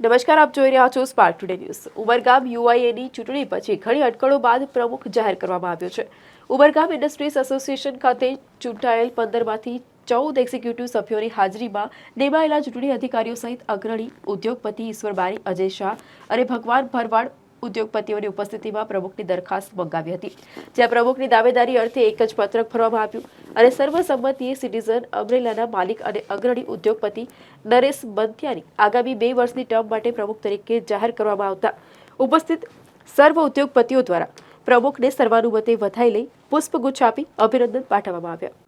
નમસ્કાર, આપ જોઈ રહ્યા છો સ્પાર્ક ટુડે ન્યૂઝ ઉમરગામ યુઆઈએની ચૂંટણી પછી ઘણી અટકળો બાદ પ્રમુખ જાહેર કરવામાં આવ્યો છે. ઉમરગામ ઇન્ડસ્ટ્રીઝ એસોસિએશન ખાતે ચૂંટાયેલ પંદરમાંથી ચૌદ એક્ઝિક્યુટિવ સભ્યોની હાજરીમાં નિમાયેલા ચૂંટણી અધિકારીઓ સહિત અગ્રણી ઉદ્યોગપતિ ઈશ્વરબારી, અજય શાહ અને ભગવાન ભરવાડ ઉદ્યોગપતિઓની ઉપસ્થિતિમાં પ્રમુખની દરખાસ્ત મંગાવી હતી જ્યાં પ્રમુખની દાવેદારી અર્થે એક જ પત્રક ભરવામાં આવ્યું અને સર્વસંમતિએ સિટીઝન અમરેલાના માલિક અને અગ્રણી ઉદ્યોગપતિ નરેશ બંથિયાની આગામી બે વર્ષની ટર્મ માટે પ્રમુખ તરીકે જાહેર કરવામાં આવતા ઉપસ્થિત સર્વ ઉદ્યોગપતિઓ દ્વારા પ્રમુખને સર્વાનુમતે વધાઈ લઈ પુષ્પગુચ્છ આપી અભિનંદન પાઠવવામાં આવ્યા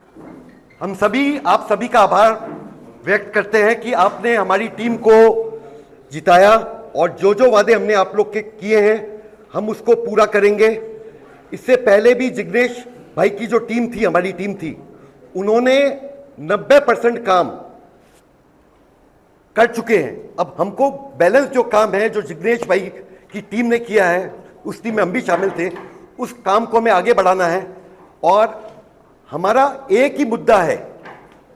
हम सभी आप सभी का आभार व्यक्त करते हैं कि आपने हमारी टीम को जिताया और जो जो वादे हमने आप लोग के किए हैं, हम उसको पूरा करेंगे। इससे पहले भी जिग्नेश भाई की जो टीम थी, हमारी टीम थी, उन्होंने 90 परसेंट काम कर चुके हैं। अब हमको बैलेंस जो काम है, जो जिग्नेश भाई की टीम ने किया है, उस टीम में हम भी शामिल थे, उस काम को हमें आगे बढ़ाना है। और हमारा एक ही मुद्दा है,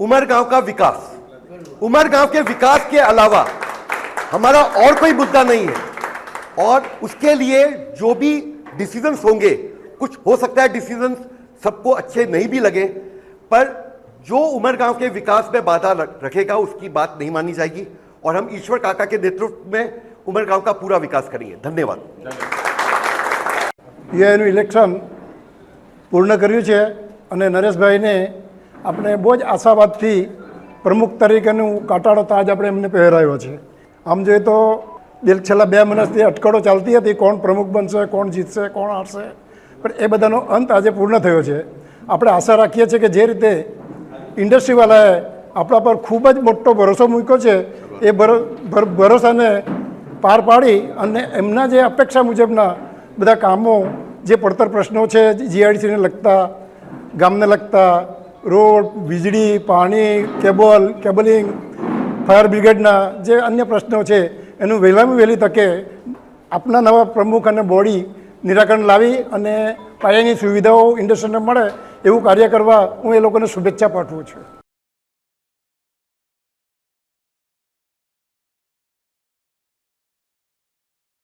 उमरगांव का विकास। उमरगांव के विकास के अलावा हमारा और कोई मुद्दा नहीं है और उसके लिए जो भी डिसीजंस होंगे कुछ हो सकता है डिसीजंस सबको अच्छे नहीं भी लगे पर जो उमरगांव के विकास में बाधा रख- रखेगा उसकी बात नहीं मानी जाएगी और हम ईश्वर काका के नेतृत्व में उमरगांव का पूरा विकास करेंगे धन्यवाद યુઆઈનું ઇલેક્શન પૂર્ણ કર્યું છે અને નરેશભાઈને આપણે બહુ જ આશાવાદથી પ્રમુખ તરીકેનું કાંટાળો તાજ આપણે એમને પહેરાવ્યો છે આમ જોઈએ તો દિલ છેલ્લા બે મહિનાથી અટકળો ચાલતી હતી, કોણ પ્રમુખ બનશે, કોણ જીતશે, કોણ હારશે. પણ એ બધાનો અંત આજે પૂર્ણ થયો છે. આપણે આશા રાખીએ છીએ કે જે રીતે ઇન્ડસ્ટ્રીવાળાએ આપણા પર ખૂબ જ મોટો ભરોસો મૂક્યો છે, એ ભરો- ભર- ભરોસાને પાર પાડી અને એમના જે અપેક્ષા મુજબના બધા કામો, જે પડતર પ્રશ્નો છે જીઆઈડીસીને લગતા, ગામને લગતા, રોડ, વીજળી, પાણી, કેબલ, કેબલિંગ ફાયર બ્રિગેડના જે અન્ય પ્રશ્નો છે, એનું વહેલામાં વહેલી તકે આપના નવા પ્રમુખ અને બોડી નિરાકરણ લાવી અને પાયાની સુવિધાઓ ઇન્ડસ્ટ્રીને મળે એવું કાર્ય કરવા હું એ લોકોને શુભેચ્છા પાઠવું છું.